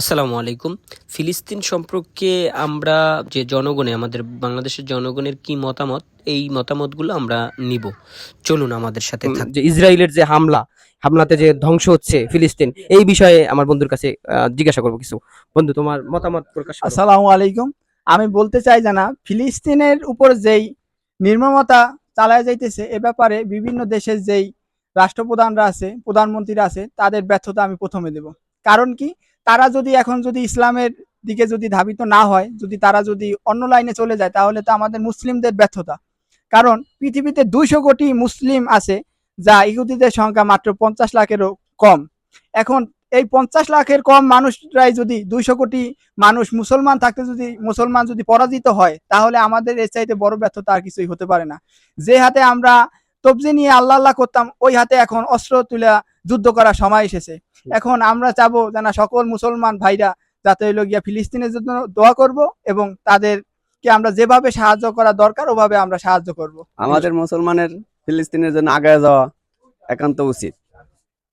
আসসালামু আলাইকুম। ফিলিস্তিন সম্পর্কে আমরা যে জনগণে আমাদের বাংলাদেশের জনগণের কি মতামত এই মতামতগুলো আমরা নিব। চলুন আমাদের সাথে যে ইসরায়েলের যে হামলা হামলাতে যে ধ্বংস হচ্ছে ফিলিস্তিন এই বিষয়ে আমার বন্ধুর কাছে জিজ্ঞাসা করব কিছু। বন্ধু তোমার মতামত প্রকাশ। আসসালামু আলাইকুম। আমি বলতে চাই জানা ফিলিস্তিনের উপর যেই নির্মমতা চালায় যাইতেছে এ ব্যাপারে বিভিন্ন দেশের যেই রাষ্ট্রপ্রধানরা আছে প্রধানমন্ত্রীরা আছে তাদের ব্যর্থতা আমি প্রথমে দেব। কারণ কি? তারা যদি এখন যদি ইসলামের দিকে যদি ধাবিত না হয়, যদি তারা যদি অন্য লাইনে চলে যায়, তাহলে তো আমাদের মুসলিমদের ব্যর্থতা। কারণ পৃথিবীতে দুইশো কোটি মুসলিম আছে, যা ইহুদিদের সংখ্যা মাত্র পঞ্চাশ লাখেরও কম। এখন এই পঞ্চাশ লাখের কম মানুষরাই যদি দুইশো কোটি মানুষ মুসলমান থাকতে যদি, মুসলমান যদি পরাজিত হয়, তাহলে আমাদের এর চাইতে বড় ব্যর্থতা আর কিছুই হতে পারে না। যে হাতে আমরা তবজি নিয়ে আল্লাহ আল্লাহ করতাম, ওই হাতে এখন অস্ত্র তুলে যুদ্ধ করার সময় এসেছে। এখন আমরা চাবো যেন সকল মুসলমান ভাইরা যাতে হইল গিয়া ফিলিস্তিনের জন্য দোয়া করব এবং তাদেরকে আমরা যেভাবে সাহায্য করা দরকার ওভাবে আমরা সাহায্য করব। আমাদের মুসলমানের ফিলিস্তিনের জন্য আগায় যাওয়া একান্ত উচিত।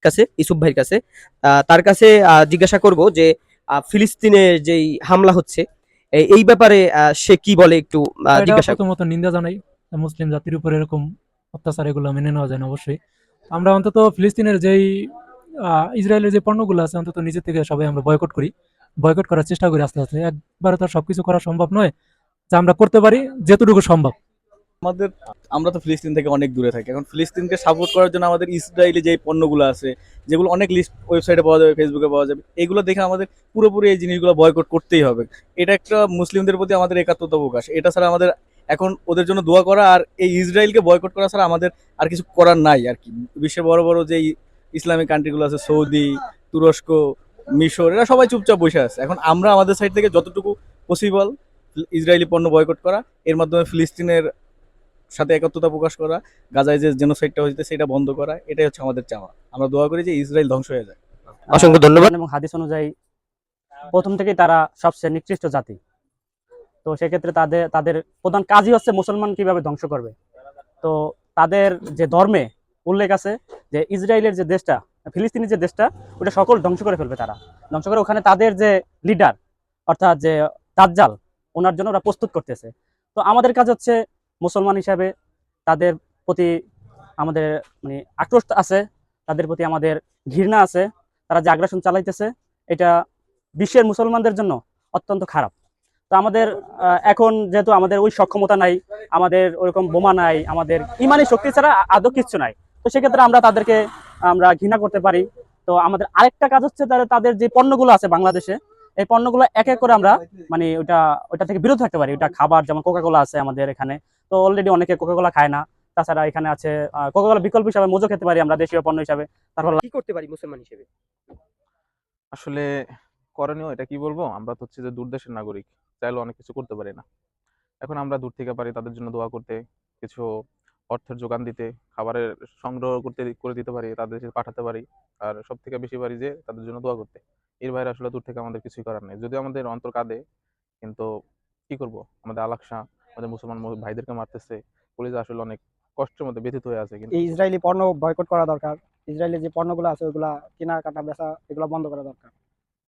কাছে ইসুফ ভাইয়ের কাছে আহ, তার কাছে আহ, জিজ্ঞাসা করব যে আহ, ফিলিস্তিনের যেই হামলা হচ্ছে এই- ব্যাপারে আহ, সে কি বলে একটু জিজ্ঞাসা প্রথমত নিন্দা জানাই। মুসলিম জাতির উপর এরকম অত্যাচার এগুলো মেনে নেওয়া যায় না অবশ্যই। আমরা অন্তত ফিলিস্তিনের যেই ইসরায়েলের যে পণ্যগুলো আছে, অন্তত নিজে থেকে সবাই আমরা বয়কট করি। বয়কট করার চেষ্টা করি আস্তে আস্তে। একবারে তো সবকিছু করা সম্ভব নয়, যা আমরা করতে পারি, যেতটুকু সম্ভব। আমাদের, আমরা তো ফিলিস্তিন থেকে অনেক দূরে থাকি। এখন ফিলিস্তিনকে সাপোর্ট করার জন্য আমাদের ইসরায়েলি যে পণ্যগুলো আছে, যেগুলো অনেক লিস্ট ওয়েবসাইটে পাওয়া যাবে ফেসবুকে পাওয়া যাবে, এগুলো দেখে আমাদের পুরোপুরি এই জিনিসগুলো বয়কট করতেই হবে। এটা একটা মুসলিমদের প্রতি আমাদের একাত্মতা প্রকাশ। এটা ছাড়া আমাদের এখন ওদের জন্য দোয়া করা আর এই ইসরায়েলকে বয়কট করা ছাড়া আমাদের আর কিছু করার নাই আর কি। বিশ্বের বড় বড় যে ইসলামিক কান্ট্রিগুলো আছে সৌদি তুরস্ক মিশর এরা সবাই চুপচাপ বসে আছে। এখন আমরা আমাদের সাইড থেকে যতটুকু পসিবল ইসরায়েলি পণ্য বয়কট করা এর মাধ্যমে ফিলিস্তিনের সাথে একত্রতা প্রকাশ করা গাজায় যে জেনোসাইডটা হয়েছে সেটা বন্ধ করা এটাই হচ্ছে আমাদের চাওয়া। আমরা দোয়া করি যে ইসরায়েল ধ্বংস হয়ে যায়। অসংখ্য ধন্যবাদ। এবং হাদিস অনুযায়ী প্রথম থেকেই তারা সবচেয়ে নিকৃষ্ট জাতি। তো সেক্ষেত্রে তাদের তাদের প্রধান কাজই হচ্ছে মুসলমান কীভাবে ধ্বংস করবে। তো তাদের যে ধর্মে উল্লেখ আছে যে ইসরায়েলের যে দেশটা ফিলিস্তিনি যে দেশটা, ওটা সকল ধ্বংস করে ফেলবে তারা। ধ্বংস করে ওখানে তাদের যে লিডার অর্থাৎ যে দাজ্জাল, ওনার জন্য ওরা প্রস্তুত করতেছে। তো আমাদের কাজ হচ্ছে মুসলমান হিসাবে তাদের প্রতি আমাদের মানে আক্রোশ আছে, তাদের প্রতি আমাদের ঘৃণা আছে, তারা যে আগ্রাসন চালাইতেছে, এটা বিশ্বের মুসলমানদের জন্য অত্যন্ত খারাপ। তো আমাদের এখন যেহেতু আমাদের ওই সক্ষমতা নাই আমাদের ওরকম বোমা নাই আমাদের ইমানি শক্তি ছাড়া আদৌ কিচ্ছু নাই। তো সেক্ষেত্রে আমরা তাদেরকে আমরা ঘৃণা করতে পারি। তো আমাদের আরেকটা কাজ হচ্ছে তারা তাদের যে পণ্যগুলো আছে বাংলাদেশে এই পণ্যগুলো এক এক করে আমরা মানে ওটা ওটা থেকে বিরত থাকতে পারি। ওটা খাবার যেমন কোকাকোলা আছে আমাদের এখানে। তো অলরেডি অনেকে কোকাকোলা খায় না। তাছাড়া এখানে আছে কোকাকোলা বিকল্প হিসাবে মজো খেতে পারি আমরা দেশীয় পণ্য হিসাবে। তারপর কি করতে পারি মুসলমান হিসেবে? আসলে করণীয় এটা কি বলব? আমরা তো হচ্ছে যে দূর দেশের নাগরিক। চাইলেও অনেক কিছু করতে পারি না। এখন আমরা দূর থেকে পারি তাদের জন্য দোয়া করতে, কিছু অর্থের যোগান দিতে, খাবারের সংগ্রহ করতে, করে দিতে পারি, তাদের পাঠাতে পারি, আর সব থেকে বেশি পারি যে তাদের জন্য দোয়া করতে। এর বাইরে আসলে দূর থেকে আমাদের কিছুই করার নেই। যদিও আমাদের অন্তর কাঁদে, কিন্তু কি করব? আমাদের আলাকসা, আমাদের মুসলমান ভাইদেরকে মারতেছে, পুলিশ আসলে অনেক কষ্টের মধ্যে ব্যথিত হয়ে আছে, কিন্তু ইসরায়েলি পণ্য বয়কট করা দরকার। ইসরায়েলি যে পণ্যগুলো আছে ওইগুলা কেনাকাটা, বেচা, এগুলো বন্ধ করা দরকার।